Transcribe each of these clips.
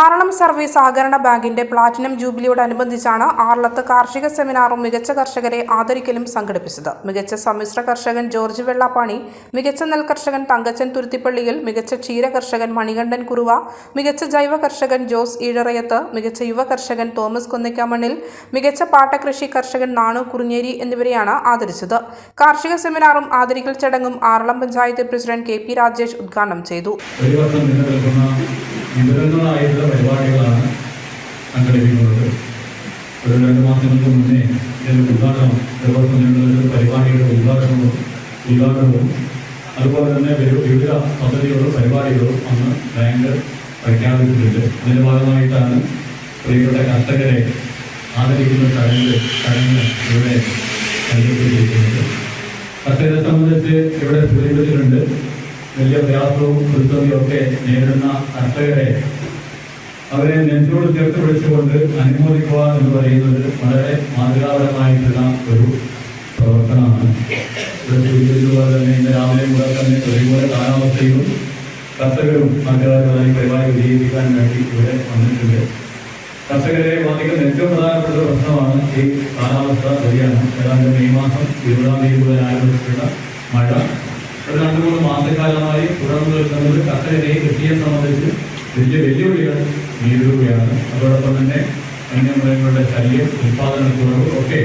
Aralam service സഹകരണ ബാങ്കിന്റെ platinum ജൂബിലിയോടനുബന്ധിച്ചാണ് ആറളത്ത് കാർഷിക സെമിനാറും മികച്ച കർഷകരെ ആദരിക്കലും സംഘടിപ്പിച്ചത്. മികച്ച സമ്മിശ്ര കർഷകൻ ജോർജ് വെള്ളാപ്പാണി മികച്ച നെൽകർഷകൻ തങ്കച്ചൻ തുരുത്തിപ്പള്ളിയിൽ മികച്ച ക്ഷീര കർഷകൻ മണികണ്ഠൻ കുറുവ മികച്ച ജൈവ കർഷകൻ ജോസ് ഈഴറയത്ത് മികച്ച യുവ കർഷകൻ തോമസ് കൊന്നിക്കാമണ്ണിൽ മികച്ച പാട്ടകൃഷി കർഷകൻ നാണു കുറിഞ്ഞേരി എന്നിവരെയാണ് ആദരിച്ചത്. കാർഷിക സെമിനാറും ആദരിക്കൽ ചടങ്ങും Aralam panchayat president K P Rajesh ഉദ്ഘാടനം ചെയ്തു. നിൽക്കുന്ന പരിപാടികളാണ് സംഘടിപ്പിക്കുന്നത്. ഒരു രണ്ട് മാസങ്ങൾക്ക് മുന്നേ ഇതിന്റെ ഉദ്ഘാടനം നീണ്ടു നിൽക്കുന്ന പരിപാടിയുടെ ഉദ്ഘാടനവും ഉദ്ഘാടനവും അതുപോലെ തന്നെ വിവിധ പദ്ധതികളും പരിപാടികളും അന്ന് ബാങ്ക് പ്രഖ്യാപിച്ചിട്ടുണ്ട്. അതിന്റെ ഭാഗമായിട്ടാണ് പ്രിയപ്പെട്ട കർഷകരെ ആദരിക്കുന്ന ചടങ്ങ് ചടങ്ങ് ഇവിടെ സംഘടിപ്പിച്ചിരിക്കുന്നത്. കർഷകരെ സംബന്ധിച്ച് ഇവിടെ സൂചിപ്പിച്ചിട്ടുണ്ട് വലിയ പ്രയാസവും പ്രതിസന്ധിയും ഒക്കെ നേരിടുന്ന കർഷകരെ അവരെ നെഞ്ചോട് ചേർത്ത് പിടിച്ചുകൊണ്ട് അനുമോദിക്കുക എന്ന് പറയുന്നത് വളരെ മാതൃകാപരമായിട്ടുള്ള ഒരു പ്രവർത്തനമാണ്. തന്നെ ഇന്ന് രാവിലെ മുതൽ തന്നെ ഒരുപോലെ കാലാവസ്ഥയും കർഷകരും നാട്ടുകാരുമായി പരിപാടി വിജയിപ്പിക്കാൻ വേണ്ടി ഇവിടെ വന്നിട്ടുണ്ട്. കർഷകരെ ബാധിക്കുന്ന ഏറ്റവും പ്രധാനപ്പെട്ട പ്രശ്നമാണ് ഈ കാലാവസ്ഥ. വ്യതിയാനം ഏതാണ്ട് മെയ് മാസം ഇരുപതാം തീയതി മുതൽ ആരംഭിച്ചിട്ടുള്ള മഴ. ഒരു രണ്ട് മൂന്ന് മാസക്കാലമായി തുടർന്നു നിൽക്കുന്നത് കർഷകരെ കൃഷിയെ സംബന്ധിച്ച് വലിയ വെല്ലുവിളികൾ നേരിടുകയാണ്. അതോടൊപ്പം തന്നെ വന്യമൃഗങ്ങളുടെ ശല്യം ഉൽപാദനക്കുറവ് ഒക്കെ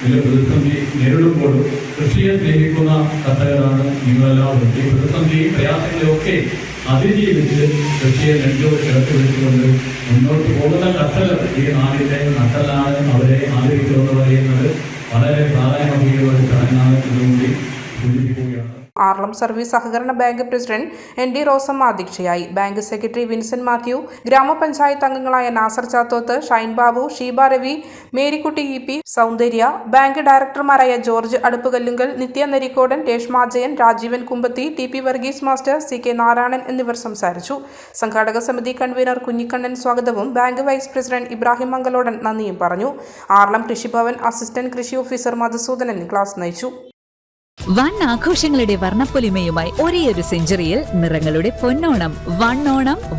വലിയ പ്രതിസന്ധി നേരിടുമ്പോഴും കൃഷിയെ സ്നേഹിക്കുന്ന കർഷകരാണ് നിങ്ങളെല്ലാവരും ഈ പ്രതിസന്ധിയും പ്രയാസങ്ങളെയൊക്കെ അതിജീവിച്ച് കൃഷിയെ നെഞ്ചോ ചേർത്ത് വിളിച്ചുകൊണ്ട് മുന്നോട്ട് പോകുന്ന കർഷകർ ഈ നാടിന്റെ നട്ടലാണ് അവരെ ആദരിക്കുമെന്ന് പറയുന്നത് വളരെ പ്രാധാന്യമർഹിക്കുന്ന ഒരു ചടങ്ങാണ്. ആർളം സർവീസ് സഹകരണ bank president N D Rosamma അധ്യക്ഷയായി. ബാങ്ക് സെക്രട്ടറി വിൻസെന്റ് മാത്യു ഗ്രാമപഞ്ചായത്ത് അംഗങ്ങളായ Nasar Chathoth Shine Babu Sheeba Ravi Marykutty E P Soundarya bank ഡയറക്ടർമാരായ George Aduppukallunkal Nithya Narikodan Reshma Jayan Rajeevan Kumbathi T P Varghese master C K Narayanan എന്നിവർ സംസാരിച്ചു. സംഘാടക സമിതി convener Kunhikannan സ്വാഗതവും bank vice president Ibrahim Mangalodan നന്ദിയും പറഞ്ഞു. Aralam Krishibhavan assistant കൃഷി officer Madhusoodanan class നയിച്ചു. One ആഘോഷങ്ങളുടെ വർണപ്പൊലിമയുമായി ഒരേയൊരു സെഞ്ചുറിയിൽ നിറങ്ങളുടെ പൊന്നോണം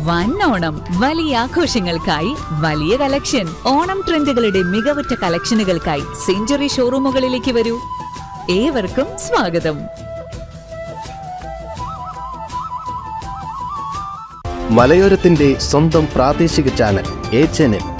വൺ ഓണം വലിയ ആഘോഷങ്ങൾക്കായി വലിയ കളക്ഷൻ. ഓണം ട്രെൻഡുകളുടെ മികവുറ്റ കളക്ഷനുകൾക്കായി സെഞ്ചുറി ഷോറൂമുകളിലേക്ക് വരൂ. ഏവർക്കും സ്വാഗതം. മലയോരത്തിന്റെ സ്വന്തം പ്രാദേശിക ചാനൽ എ ചാനൽ.